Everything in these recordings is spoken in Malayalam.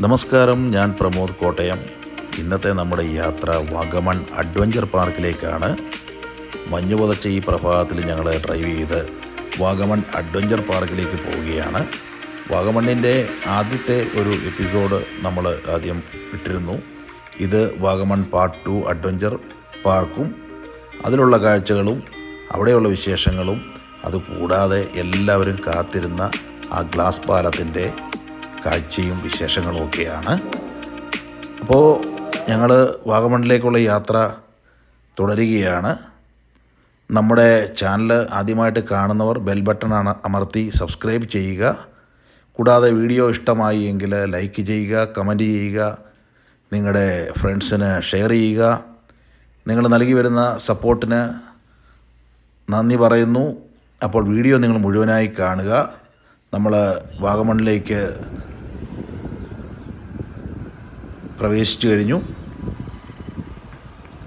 നമസ്കാരം ഞാൻ പ്രമോദ് കോട്ടയം. ഇന്നത്തെ നമ്മുടെ യാത്ര വാഗമൺ അഡ്വഞ്ചർ പാർക്കിലേക്കാണ്. മഞ്ഞു പുതച്ച ഈ പ്രഭാതത്തിൽ ഞങ്ങൾ ഡ്രൈവ് ചെയ്ത് വാഗമൺ അഡ്വഞ്ചർ പാർക്കിലേക്ക് പോവുകയാണ്. വാഗമണ്ണിന്റെ ആദ്യത്തെ ഒരു എപ്പിസോഡ് നമ്മൾ ആദ്യം ഇട്ടിരുന്നു. ഇത് വാഗമൺ പാർട്ട് ടു അഡ്വഞ്ചർ പാർക്കും. അതിലുള്ള കാഴ്ചകളും അവിടെയുള്ള വിശേഷങ്ങളും അതുകൂടാതെ എല്ലാവരും കാത്തിരുന്ന ആ ഗ്ലാസ് പാലത്തിന്റെ കാഴ്ചയും വിശേഷങ്ങളും ഒക്കെയാണ്. അപ്പോൾ ഞങ്ങൾ വാഗമണിലേക്കുള്ള യാത്ര തുടരുകയാണ്. നമ്മുടെ ചാനൽ ആദ്യമായിട്ട് കാണുന്നവർ ബെൽ ബട്ടൺ ആണ് അമർത്തി സബ്സ്ക്രൈബ് ചെയ്യുക. കൂടാതെ വീഡിയോ ഇഷ്ടമായി എങ്കിൽ ലൈക്ക് ചെയ്യുക കമന്റ് ചെയ്യുക നിങ്ങളുടെ ഫ്രണ്ട്സിന് ഷെയർ ചെയ്യുക. നിങ്ങൾ നൽകി വരുന്ന സപ്പോർട്ടിന് നന്ദി പറയുന്നു. അപ്പോൾ വീഡിയോ നിങ്ങൾ മുഴുവനായി കാണുക. നമ്മൾ വാഗമണിലേക്ക് പ്രവേശിച്ചു കഴിഞ്ഞു.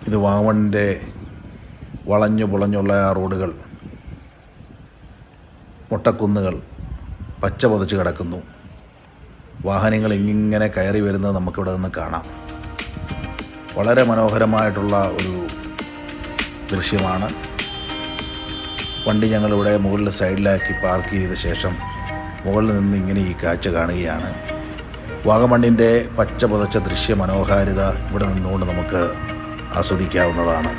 ഇത് വാവണിന്റെ വളഞ്ഞു പുളഞ്ഞുള്ള ആ റോഡുകൾ മുട്ടക്കുന്നുകൾ പച്ച പൊതച്ച് കിടക്കുന്നു. വാഹനങ്ങൾ ഇങ്ങനെ കയറി വരുന്നത് നമുക്കിവിടെ നിന്ന് കാണാം. വളരെ മനോഹരമായിട്ടുള്ള ഒരു ദൃശ്യമാണ്. വണ്ടി ഞങ്ങളിവിടെ മുകളിൽ സൈഡിലാക്കി പാർക്ക് ചെയ്ത ശേഷം മുകളിൽ നിന്ന് ഇങ്ങനെ ഈ കാഴ്ച കാണുകയാണ്. വാഗമണ്ണിന്റെ പച്ച പുതച്ച ദൃശ്യ മനോഹാരിത ഇവിടെ നിന്നുകൊണ്ട് നമുക്ക് ആസ്വദിക്കാവുന്നതാണ്.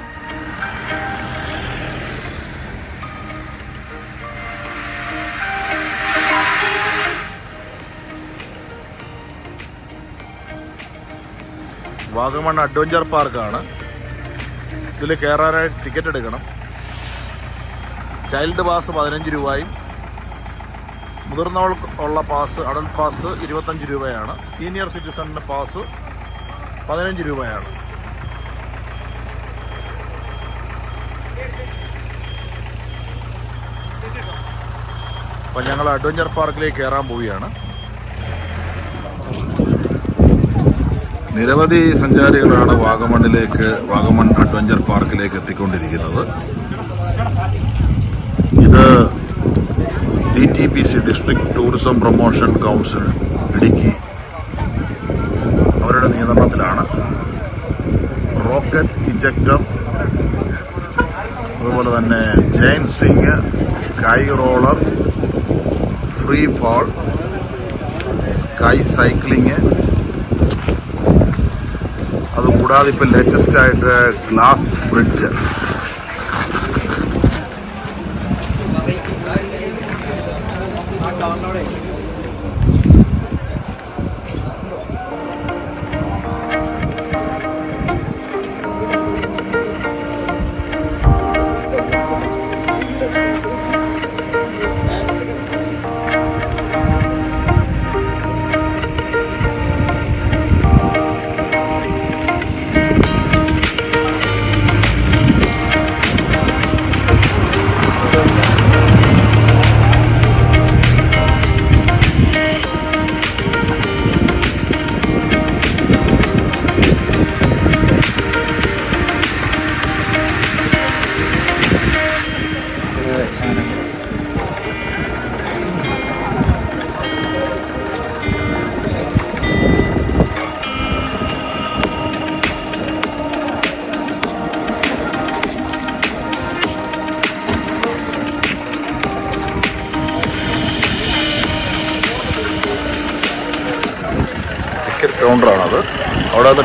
വാഗമൺ അഡ്വഞ്ചർ പാർക്കാണ്. ഇതിൽ കയറാനായിട്ട് ടിക്കറ്റ് എടുക്കണം. ചൈൽഡ് പാസ് പതിനഞ്ച് രൂപയും മുതിർന്നവർക്ക് ഉള്ള പാസ് അഡൽട്ട് പാസ് ഇരുപത്തഞ്ച് രൂപയാണ്. സീനിയർ സിറ്റിസണിന്റെ പാസ് പതിനഞ്ച് രൂപയാണ്. അപ്പം ഞങ്ങൾ അഡ്വഞ്ചർ പാർക്കിലേക്ക് കയറാൻ പോവുകയാണ്. നിരവധി സഞ്ചാരികളാണ് വാഗമണ്ണിലേക്ക് വാഗമൺ അഡ്വഞ്ചർ പാർക്കിലേക്ക് എത്തിക്കൊണ്ടിരിക്കുന്നത് ഇത് D T P C district tourism promotion council Idukki. അവരുടെ നിയന്ത്രണത്തിലാണ് റോക്കറ്റ് ഇജക്ടർ അതുപോലെ തന്നെ chain swing sky roller free fall sky cycling അതുകൂടാതെ ഇപ്പം ലേറ്റസ്റ്റ് ആയിട്ട് ഗ്ലാസ് ബ്രിഡ്ജ്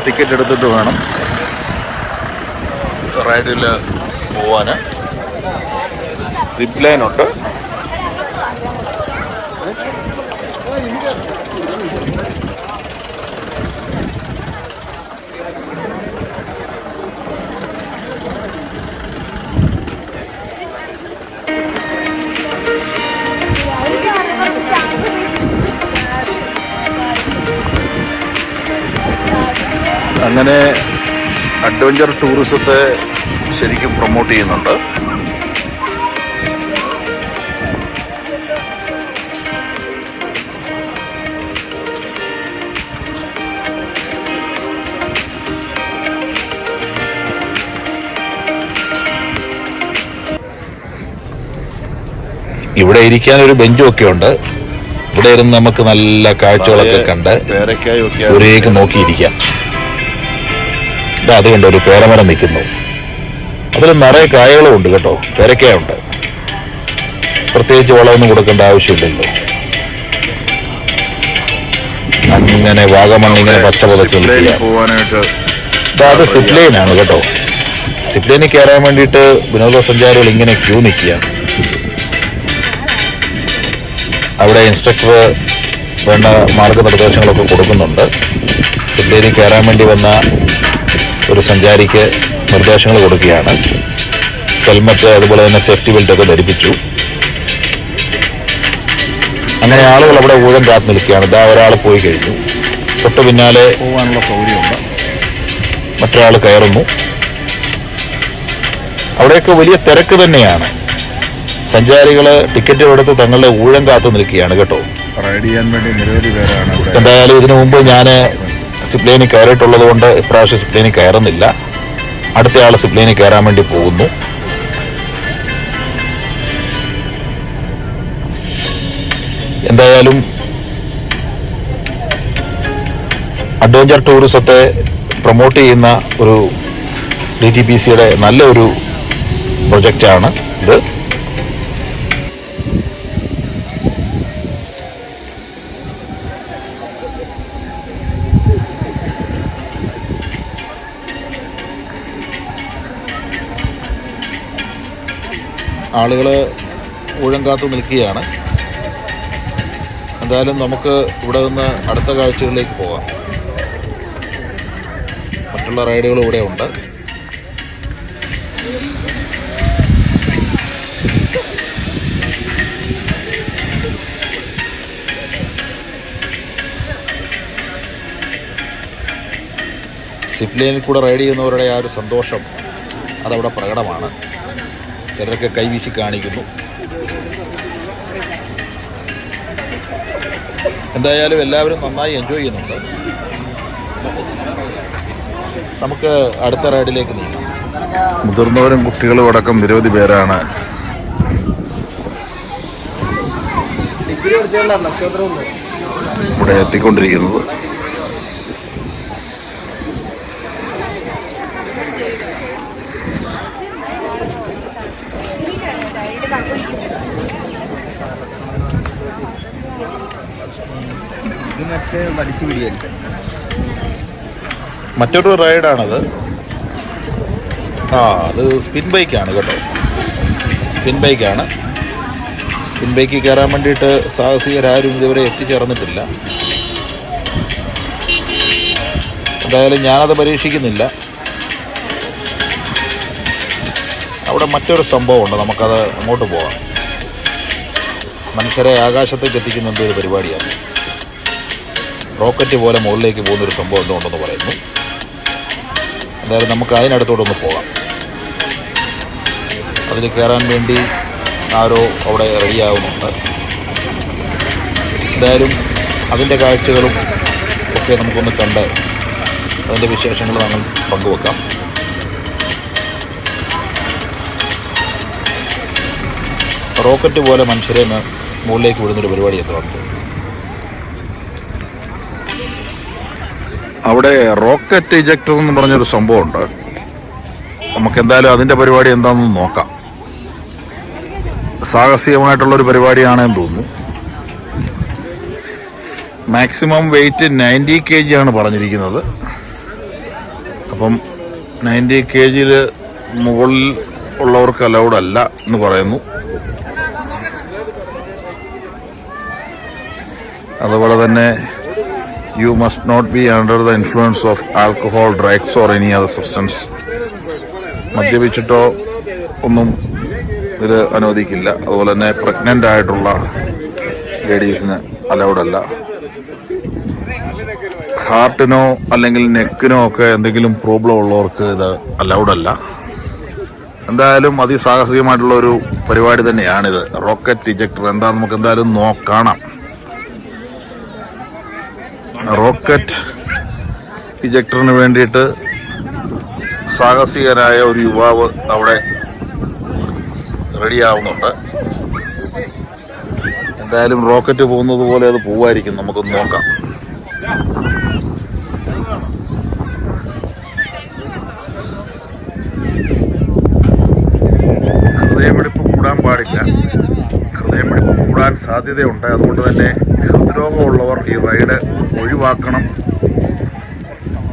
ടിക്കറ്റ് എടുത്തിട്ട് വേണം. റൈഡിൽ പോവാൻ സിപ്പ് ലൈൻ ഉണ്ട്. അങ്ങനെ അഡ്വഞ്ചർ ടൂറിസത്തെ ശരിക്കും പ്രൊമോട്ട് ചെയ്യുന്നുണ്ട്. ഇവിടെ ഇരിക്കാൻ ഒരു ബെഞ്ചും ഒക്കെ ഉണ്ട്. ഇവിടെ ഇരുന്ന് നമുക്ക് നല്ല കാഴ്ചകളൊക്കെ കണ്ട് ഒരേക്ക് ദൂരേക്ക് നോക്കിയിരിക്കാം. അത് കണ്ടോ ഒരു പേരമരം നിൽക്കുന്നു. അതിൽ നിറയെ കായകളും ഉണ്ട് കേട്ടോ. പേരക്കയുണ്ട്. പ്രത്യേകിച്ച് വളമൊന്നും കൊടുക്കേണ്ട ആവശ്യമില്ലല്ലോ. അങ്ങനെ വാഗമണ്ണിങ്ങനെ ഇങ്ങനെ പച്ച പുതച്ച് അത് സിപ്ലൈൻ ആണ് കേട്ടോ. സിപ്ലൈനിൽ കയറാൻ വേണ്ടിയിട്ട് വിനോദസഞ്ചാരികൾ ഇങ്ങനെ ക്യൂ നിൽക്കുക അവിടെ ഇൻസ്ട്രക്ടർ വേണ്ട മാർഗനിർദ്ദേശങ്ങളൊക്കെ കൊടുക്കുന്നുണ്ട്. സിപ്ലൈനിൽ കയറാൻ വേണ്ടി വന്ന ഒരു സഞ്ചാരിക്ക് നിർദ്ദേശങ്ങൾ കൊടുക്കുകയാണ്. ഹെൽമറ്റ് അതുപോലെ തന്നെ സേഫ്റ്റി ബെൽറ്റ് ഒക്കെ ധരിപ്പിച്ചു. അങ്ങനെ ആളുകൾ അവിടെ ഊഴം കാത്തു നിൽക്കുകയാണ്. ഇതാ ഒരാൾ പോയി കഴിഞ്ഞു. തൊട്ട് പിന്നാലെ പോകാനുള്ള സൗകര്യമുണ്ട്. മറ്റൊരാൾ കയറുന്നു. അവിടെയൊക്കെ വലിയ തിരക്ക് തന്നെയാണ്. സഞ്ചാരികൾ ടിക്കറ്റ് എടുത്ത് തങ്ങളുടെ ഊഴം കാത്തു നിൽക്കുകയാണ് കേട്ടോ. റൈഡ് ചെയ്യാൻ വേണ്ടി നിരവധി പേരാണ് എന്തായാലും ഇതിനു മുമ്പ് ഞാൻ സിപ്ലേനിൽ കയറിയിട്ടുള്ളത് കൊണ്ട് ഇപ്രാവശ്യം സിപ്ലൈനിൽ കയറുന്നില്ല. അടുത്ത ആൾ സിപ്ലൈനിൽ കയറാൻ വേണ്ടി പോകുന്നു. എന്തായാലും അഡ്വഞ്ചർ ടൂറിസത്തെ പ്രൊമോട്ട് ചെയ്യുന്ന ഒരു ഡി ടി പി സിയുടെ നല്ലൊരു പ്രൊജക്റ്റാണ് ഇത്. ആളുകൾ ഊഴം കാത്തു നിൽക്കുകയാണ്. എന്തായാലും നമുക്ക് ഇവിടെ നിന്ന് അടുത്ത കാഴ്ചകളിലേക്ക് പോകാം. മറ്റുള്ള റൈഡുകൾ ഇവിടെ ഉണ്ട്. സിപ്ലൈനിൽ കൂടെ റൈഡ് ചെയ്യുന്നവരുടെ ആ ഒരു സന്തോഷം അതവിടെ പ്രകടമാണ്. ചിലരൊക്കെ കൈവീശി കാണിക്കുന്നു. എന്തായാലും എല്ലാവരും നന്നായി എൻജോയ് ചെയ്യുന്നുണ്ട്. നമുക്ക് അടുത്ത റൈഡിലേക്ക് നീങ്ങാം. മുതിർന്നവരും കുട്ടികളും അടക്കം നിരവധി പേരാണ്. ഇവിടെ എത്തിക്കൊണ്ടിരിക്കുന്നത്. മറ്റൊരു റൈഡാണത്. ആ അത് സ്പിൻ ബൈക്കാണ് കേട്ടോ. സ്പിൻ ബൈക്കാണ്. സ്പിൻ ബൈക്കിൽ കയറാൻ വേണ്ടിയിട്ട് സാഹസികരാരും ഇതുവരെ എത്തിച്ചേർന്നിട്ടില്ല. എന്തായാലും ഞാനത് പരീക്ഷിക്കുന്നില്ല. അവിടെ മറ്റൊരു സംഭവമുണ്ട്. നമുക്കത് അങ്ങോട്ട് പോകാം മനുഷ്യരെ ആകാശത്തേക്ക് എത്തിക്കുന്ന എന്തോ ഒരു പരിപാടിയാണ്. റോക്കറ്റ് പോലെ മുകളിലേക്ക് പോകുന്നൊരു സംഭവം എന്തോ ഉണ്ടെന്ന് പറയുന്നു. എന്തായാലും നമുക്ക് അതിനടുത്തോട്ടൊന്ന് പോകാം അതിൽ കയറാൻ വേണ്ടി ആരോ അവിടെ റെഡിയാവുന്നുണ്ട്. എന്തായാലും അതിന്റെ കാഴ്ചകളും ഒക്കെ നമുക്കൊന്ന് കണ്ട് അതിന്റെ വിശേഷങ്ങൾ നമ്മൾ പങ്കുവെക്കാം. റോക്കറ്റ് പോലെ മനുഷ്യരെ മുകളിലേക്ക് വിടുന്നൊരു പരിപാടി എന്താണ് അവിടെ റോക്കറ്റ് ഇജക്ടർ എന്ന് പറഞ്ഞൊരു സംഭവമുണ്ട്. നമുക്ക് എന്തായാലും അതിന്റെ പരിപാടി എന്താണെന്ന് നോക്കാം. സാഹസികമായിട്ടുള്ള ഒരു പരിപാടിയാണെന്ന് തോന്നുന്നു. Maximum weight ninety K G ആണ് പറഞ്ഞിരിക്കുന്നത്. അപ്പം നയന്റി കെ ജിയിൽ മുകളിൽ ഉള്ളവർക്ക് അലൗഡ് അല്ല എന്ന് പറയുന്നു. അതുപോലെ തന്നെ you must not be under the influence of alcohol drugs or any other substance മദ്യപിച്ചിട്ടോ ഒന്നും ഇത് അനുവദിക്കില്ല. അതുപോലെ തന്നെ പ്രഗ്നന്റ് ആയിട്ടുള്ള ലേഡീസിന് അലൗഡ് അല്ല. ഹാർട്ടിനോ അല്ലെങ്കിൽ നെക്കിനോ ഒക്കെ എന്തെങ്കിലും പ്രോബ്ലം ഉള്ളവർക്ക് ഇത് അലൗഡ് അല്ല. എന്തായാലും അതിസാഹസികമായിട്ടുള്ള ഒരു പരിപാടി തന്നെയാണിത്. റോക്കറ്റ് ഇജക്ടർ എന്താ? നമുക്ക് എന്തായാലും നോ കാണാം റോക്കറ്റ് ഇജക്ടറിന് വേണ്ടിയിട്ട് സാഹസികനായ ഒരു യുവാവ് അവിടെ റെഡിയാവുന്നുണ്ട്. എന്തായാലും റോക്കറ്റ് പോകുന്നത് പോലെ അത് പോവായിരിക്കും. നമുക്കൊന്ന് നോക്കാം. ഹൃദയമിടിപ്പ് കൂടാൻ പാടില്ല. ഹൃദയമിടിപ്പ് കൂടാൻ സാധ്യതയുണ്ട്. അതുകൊണ്ട് തന്നെ ഹൃദ്രോഗമുള്ളവർ ഈ റൈഡ് ഒഴിവാക്കണം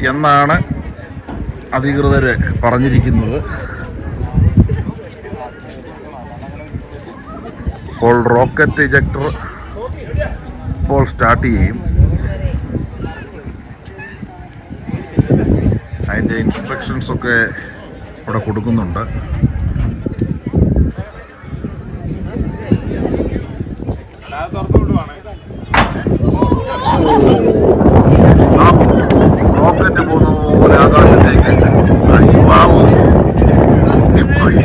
എന്നാണ് അധികൃതർ പറഞ്ഞിരിക്കുന്നത്. ഇപ്പോൾ റോക്കറ്റ് ഇജക്ടർ ഇപ്പോൾ സ്റ്റാർട്ട് ചെയ്യും. അതിന്റെ ഇൻസ്ട്രക്ഷൻസൊക്കെ ഇവിടെ കൊടുക്കുന്നുണ്ട് ആ റോക്കറ്റ് പോകുന്നത് പോലെ ആകാശത്തേക്ക് അയ്യോ പൊങ്ങിപ്പോയി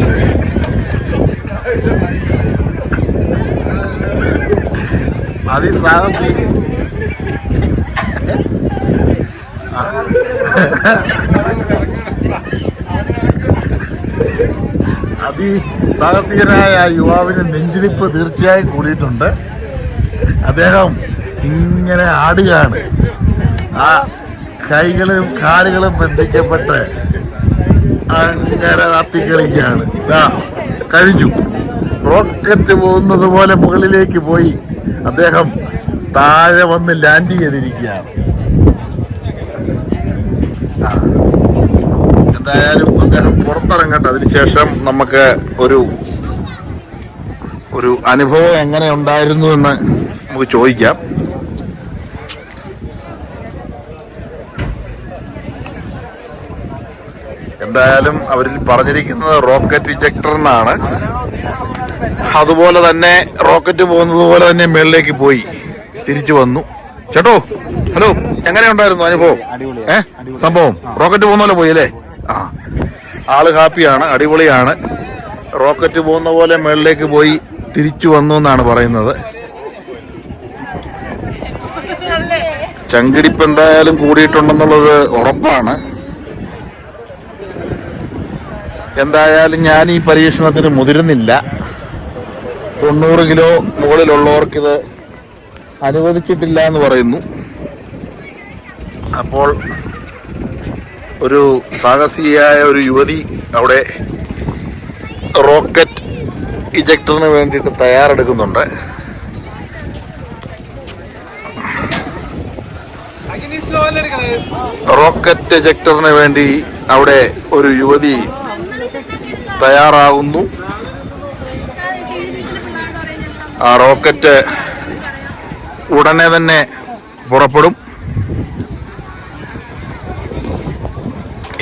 അതിസാഹസി അതിസാഹസികനായ യുവാവിന് നെഞ്ചിടിപ്പ് തീർച്ചയായും കൂടിയിട്ടുണ്ട്. അദ്ദേഹം ഇങ്ങനെ ആടുകയാണ്. ആ കൈകളും കാലുകളും ബന്ധിക്കപ്പെട്ട് അങ്ങനെ തത്തിക്കളിക്കുകയാണ് ഇതാ കഴിഞ്ഞു. റോക്കറ്റ് പോകുന്നത് പോലെ മുകളിലേക്ക് പോയി. അദ്ദേഹം താഴെ വന്ന് ലാൻഡ് ചെയ്തിരിക്കുകയാണ്. എന്തായാലും അദ്ദേഹം പുറത്തിറങ്ങട്ടെ. അതിനുശേഷം നമുക്ക് ഒരു ഒരു അനുഭവം എങ്ങനെ ഉണ്ടായിരുന്നു എന്ന് നമുക്ക് ചോദിക്കാം. എന്തായാലും അവരിൽ പറഞ്ഞിരിക്കുന്നത് റോക്കറ്റ് ഇജക്ടർ എന്നാണ്. അതുപോലെ തന്നെ റോക്കറ്റ് പോകുന്നത് പോലെ തന്നെ മേളിലേക്ക് പോയി. തിരിച്ചു വന്നു. ചേട്ടോ ഹലോ എങ്ങനെ ഉണ്ടായിരുന്നു അനുഭവം ഏ സംഭവം? റോക്കറ്റ് പോകുന്ന പോലെ പോയി അല്ലേ? ആ. ആൾ ഹാപ്പിയാണ് അടിപൊളിയാണ്. റോക്കറ്റ് പോകുന്ന പോലെ മേളിലേക്ക് പോയി തിരിച്ചു വന്നു എന്നാണ് പറയുന്നത്. ചങ്കിടിപ്പ് എന്തായാലും കൂടിയിട്ടുണ്ടെന്നുള്ളത് ഉറപ്പാണ്. എന്തായാലും ഞാൻ ഈ പരീക്ഷണത്തിന് മുതിരുന്നില്ല. തൊണ്ണൂറ് കിലോ മുകളിലുള്ളവർക്കിത് അനുവദിച്ചിട്ടില്ല എന്ന് പറയുന്നു. അപ്പോൾ ഒരു സാഹസികയായ ഒരു യുവതി അവിടെ റോക്കറ്റ് ഇജക്ടറിന് വേണ്ടിയിട്ട് തയ്യാറെടുക്കുന്നുണ്ട്. റോക്കറ്റ് ഇജക്ടറിന് വേണ്ടി അവിടെ ഒരു യുവതി തയ്യാറാകുന്നു ആ റോക്കറ്റ് ഉടനെ തന്നെ പുറപ്പെടും.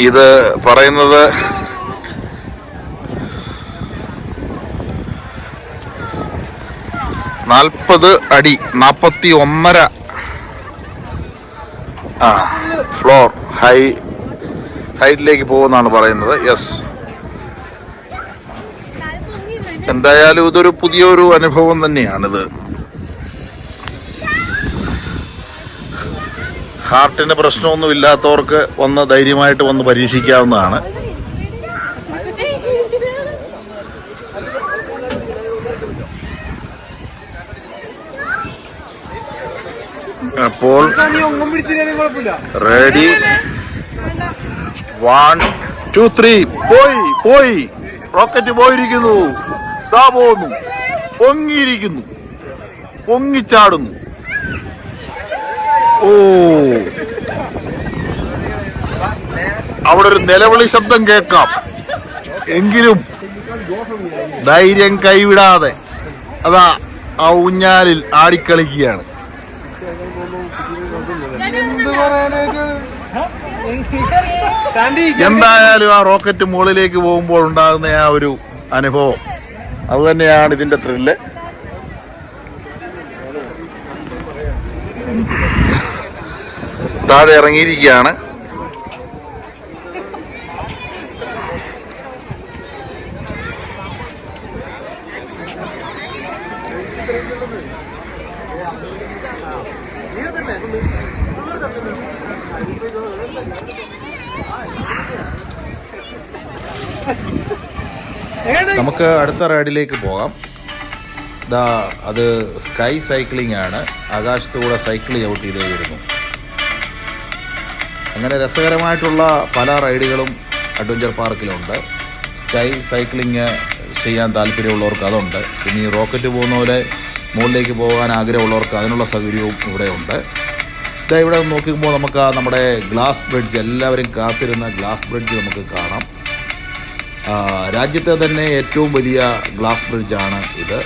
ഇത് പറയുന്നത് നാൽപ്പത് അടി നാൽപ്പത്തി ഒന്നര ആ ഫ്ലോർ ഹൈ ഹൈറ്റിലേക്ക് പോകുമെന്നാണ് പറയുന്നത്. യെസ് എന്തായാലും ഇതൊരു പുതിയൊരു അനുഭവം തന്നെയാണിത്. ഹാർട്ടിന് പ്രശ്നമൊന്നും ഇല്ലാത്തവർക്ക് വന്ന് ധൈര്യമായിട്ട് വന്ന് പരീക്ഷിക്കാവുന്നതാണ്. അപ്പോൾ റെഡി. One two three. പോയി പോയി. റോക്കറ്റ് പോയിരിക്കുന്നു. ദാ പോകുന്നു പൊങ്ങിയിരിക്കുന്നു. പൊങ്ങിച്ചാടുന്നു. ഓ. അവിടെ ഒരു നിലവിളി ശബ്ദം കേൾക്കാം. എങ്കിലും ധൈര്യം കൈവിടാതെ അതാ ആ ഊഞ്ഞാലിൽ ആടിക്കളിക്കുകയാണ്. എന്തായാലും ആ റോക്കറ്റ് മുകളിലേക്ക് പോകുമ്പോൾ ഉണ്ടാകുന്ന ആ ഒരു അനുഭവം. അത് തന്നെയാണ് ഇതിന്റെ ത്രില്ല് താഴെ ഇറങ്ങിയിരിക്കുകയാണ്. നമുക്ക് അടുത്ത റൈഡിലേക്ക് പോകാം. ദാ അത് സ്കൈ സൈക്ലിംഗ് ആണ്. ആകാശത്തുകൂടെ സൈക്കിൾ ചവിട്ടി ഇതേ വരുന്നു. അങ്ങനെ രസകരമായിട്ടുള്ള പല റൈഡുകളും അഡ്വഞ്ചർ പാർക്കിലുണ്ട്. സ്കൈ സൈക്ലിങ് ചെയ്യാൻ താല്പര്യമുള്ളവർക്ക് അതുണ്ട്. പിന്നെ ഈ റോക്കറ്റ് പോകുന്ന പോലെ മുകളിലേക്ക് പോകാൻ ആഗ്രഹമുള്ളവർക്ക് അതിനുള്ള സൗകര്യവും ഇവിടെയുണ്ട്. ഇതാ ഇവിടെ നോക്കുമ്പോൾ നമുക്ക് ആ നമ്മുടെ ഗ്ലാസ് ബ്രിഡ്ജ് എല്ലാവരും കാത്തിരുന്ന ഗ്ലാസ് ബ്രിഡ്ജ് നമുക്ക് കാണാം. രാജ്യത്തെ തന്നെ ഏറ്റവും വലിയ ഗ്ലാസ് ബ്രിഡ്ജാണ് ഇത്.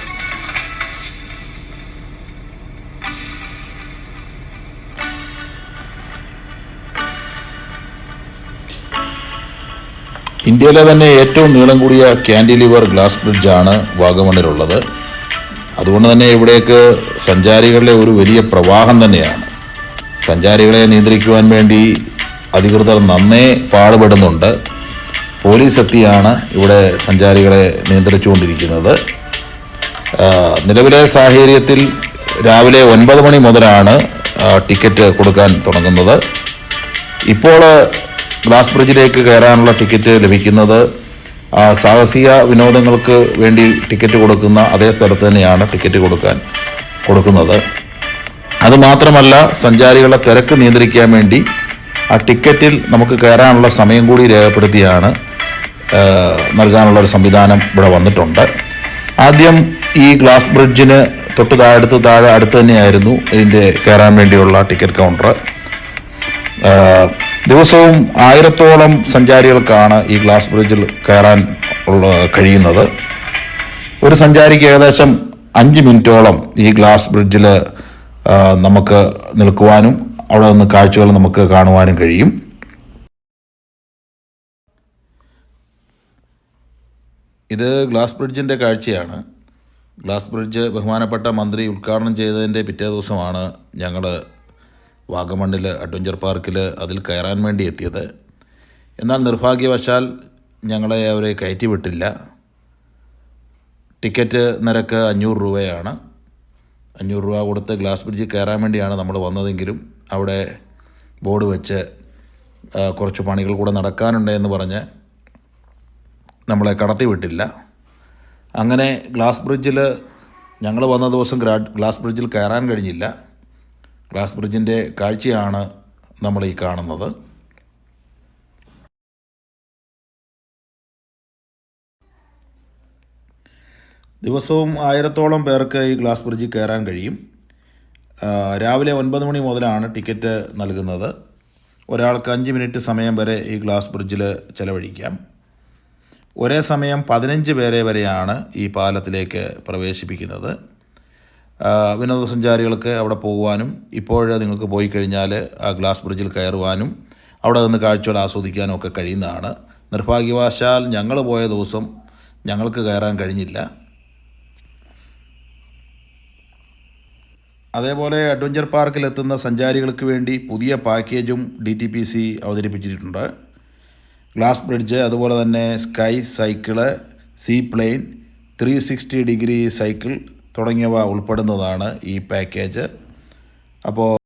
ഇന്ത്യയിലെ തന്നെ ഏറ്റവും നീളം കൂടിയ കാൻഡിലിവർ ഗ്ലാസ് ബ്രിഡ്ജാണ് വാഗമണിലുള്ളത്. അതുകൊണ്ട് തന്നെ ഇവിടേക്ക് സഞ്ചാരികളുടെ ഒരു വലിയ പ്രവാഹം തന്നെയാണ്. സഞ്ചാരികളെ നിയന്ത്രിക്കുവാൻ വേണ്ടി അധികൃതർ നന്നേ പാടുപെടുന്നുണ്ട്. പോലീസ് എത്തിയാണ് ഇവിടെ സഞ്ചാരികളെ നിയന്ത്രിച്ചുകൊണ്ടിരിക്കുന്നത്. നിലവിലെ സാഹചര്യത്തിൽ രാവിലെ ഒൻപത് മണി മുതലാണ് ടിക്കറ്റ് കൊടുക്കാൻ തുടങ്ങുന്നത്. ഇപ്പോൾ ഗ്ലാസ് ബ്രിഡ്ജിലേക്ക് കയറാനുള്ള ടിക്കറ്റ് ലഭിക്കുന്നത് സാഹസിക വിനോദങ്ങൾക്ക് വേണ്ടി ടിക്കറ്റ് കൊടുക്കുന്ന അതേ സ്ഥലത്ത് തന്നെയാണ് ടിക്കറ്റ് കൊടുക്കാൻ കൊടുക്കുന്നത്. അതുമാത്രമല്ല സഞ്ചാരികളെ തിരക്ക് നിയന്ത്രിക്കാൻ വേണ്ടി ആ ടിക്കറ്റിൽ നമുക്ക് കയറാനുള്ള സമയം കൂടി രേഖപ്പെടുത്തിയാണ് നൽകാനുള്ള ഒരു സംവിധാനം ഇവിടെ വന്നിട്ടുണ്ട്. ആദ്യം ഈ ഗ്ലാസ് ബ്രിഡ്ജിന് തൊട്ട് താഴെ അടുത്ത് താഴെ അടുത്ത് തന്നെയായിരുന്നു ഇതിന്റെ കയറാൻ വേണ്ടിയുള്ള ടിക്കറ്റ് കൗണ്ടർ ദിവസവും ആയിരത്തോളം സഞ്ചാരികൾക്കാണ് ഈ ഗ്ലാസ് ബ്രിഡ്ജിൽ കയറാൻ ഉള്ള കഴിയുന്നത്. ഒരു സഞ്ചാരിക്ക് ഏകദേശം അഞ്ച് മിനിറ്റോളം ഈ ഗ്ലാസ് ബ്രിഡ്ജിൽ നമുക്ക് നിൽക്കുവാനും അവിടെ നിന്ന് കാഴ്ചകൾ നമുക്ക് കാണുവാനും കഴിയും. ഇത് ഗ്ലാസ് ബ്രിഡ്ജിന്റെ കാഴ്ചയാണ്. ഗ്ലാസ് ബ്രിഡ്ജ് ബഹുമാനപ്പെട്ട മന്ത്രി ഉദ്ഘാടനം ചെയ്തതിന്റെ പിറ്റേ ദിവസമാണ് ഞങ്ങൾ വാഗമണ്ണിൽ അഡ്വഞ്ചർ പാർക്കിൽ അതിൽ കയറാൻ വേണ്ടി എത്തിയത്. എന്നാൽ നിർഭാഗ്യവശാൽ ഞങ്ങളെ അവരെ കയറ്റി വിട്ടില്ല ടിക്കറ്റ് നിരക്ക് അഞ്ഞൂറ് രൂപയാണ്. അഞ്ഞൂറ് രൂപ കൊടുത്ത് ഗ്ലാസ് ബ്രിഡ്ജിൽ കയറാൻ വേണ്ടിയാണ് നമ്മൾ വന്നതെങ്കിലും അവിടെ ബോർഡ് വെച്ച് കുറച്ച് പണികൾ കൂടെ നടക്കാനുണ്ട് എന്ന് പറഞ്ഞ് നമ്മളെ കടത്തി വിട്ടില്ല അങ്ങനെ ഗ്ലാസ് ബ്രിഡ്ജിൽ ഞങ്ങൾ വന്ന ദിവസം ഗ്ലാസ് ബ്രിഡ്ജിൽ കയറാൻ കഴിഞ്ഞില്ല. ഗ്ലാസ് ബ്രിഡ്ജിന്റെ കാഴ്ചയാണ് നമ്മൾ ഈ കാണുന്നത്. ദിവസവും ആയിരത്തോളം പേർക്ക് ഈ ഗ്ലാസ് ബ്രിഡ്ജിൽ കയറാൻ കഴിയും. രാവിലെ ഒൻപത് മണി മുതലാണ് ടിക്കറ്റ് നൽകുന്നത്. ഒരാൾക്ക് അഞ്ച് മിനിറ്റ് സമയം വരെ ഈ ഗ്ലാസ് ബ്രിഡ്ജിൽ ചിലവഴിക്കാം. ഒരേ സമയം പതിനഞ്ച് പേരെ വരെയാണ് ഈ പാലത്തിലേക്ക് പ്രവേശിപ്പിക്കുന്നത്. വിനോദസഞ്ചാരികൾക്ക് അവിടെ പോകുവാനും ഇപ്പോൾ നിങ്ങൾക്ക് പോയി കഴിഞ്ഞാൽ ആ ഗ്ലാസ് ബ്രിഡ്ജിൽ കയറുവാനും അവിടെ നിന്ന് കാഴ്ചകൾ ആസ്വദിക്കാനും ഒക്കെ കഴിയുന്നതാണ്. നിർഭാഗ്യവശാൽ ഞങ്ങൾ പോയ ദിവസം ഞങ്ങൾക്ക് കയറാൻ കഴിഞ്ഞില്ല. അതേപോലെ അഡ്വഞ്ചർ പാർക്കിൽ എത്തുന്ന സഞ്ചാരികൾക്ക് വേണ്ടി പുതിയ പാക്കേജും ഡി ടി പി സി അവതരിപ്പിച്ചിട്ടുണ്ട്. ഗ്ലാസ് ബ്രിഡ്ജ് അതുപോലെ തന്നെ sky cycle sea plane three sixty degree cycle തുടങ്ങിയവ ഉൾപ്പെടുന്നതാണ് ഈ പാക്കേജ്. അപ്പോൾ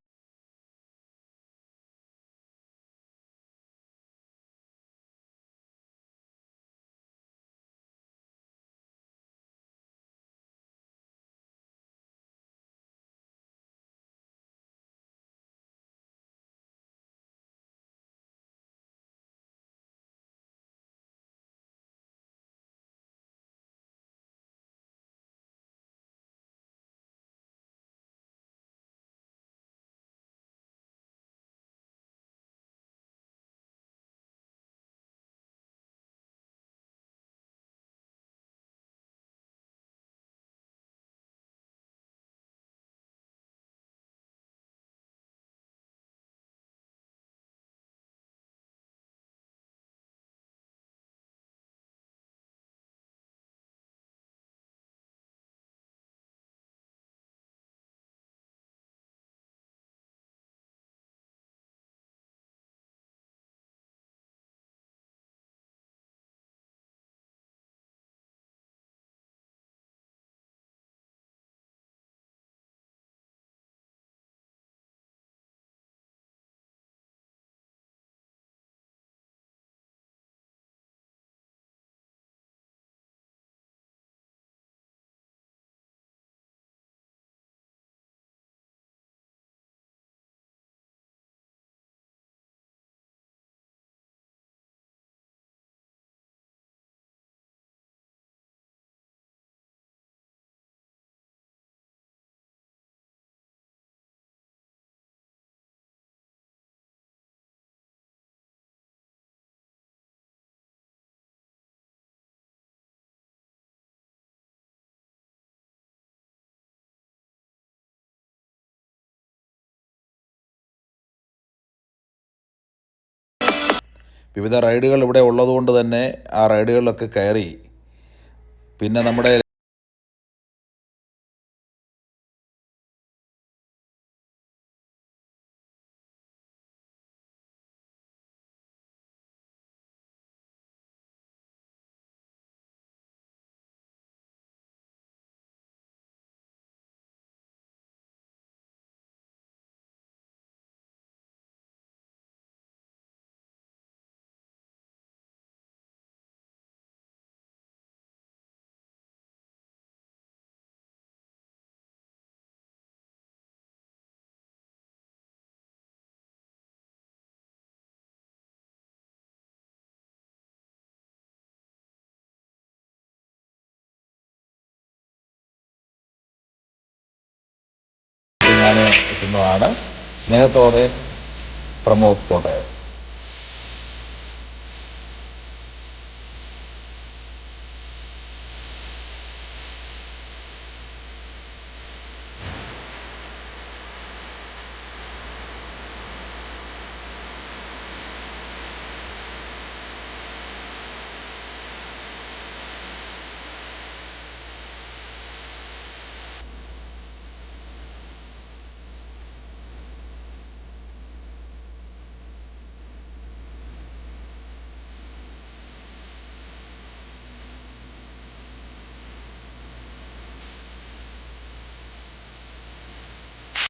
വിവിധ റൈഡുകൾ ഇവിടെ ഉള്ളതുകൊണ്ട് തന്നെ ആ റൈഡുകളിലൊക്കെ കയറി. പിന്നെ നമ്മുടെ ഞാൻ എത്തുന്നതാണ്. സ്നേഹത്തോടെ പ്രമോദ്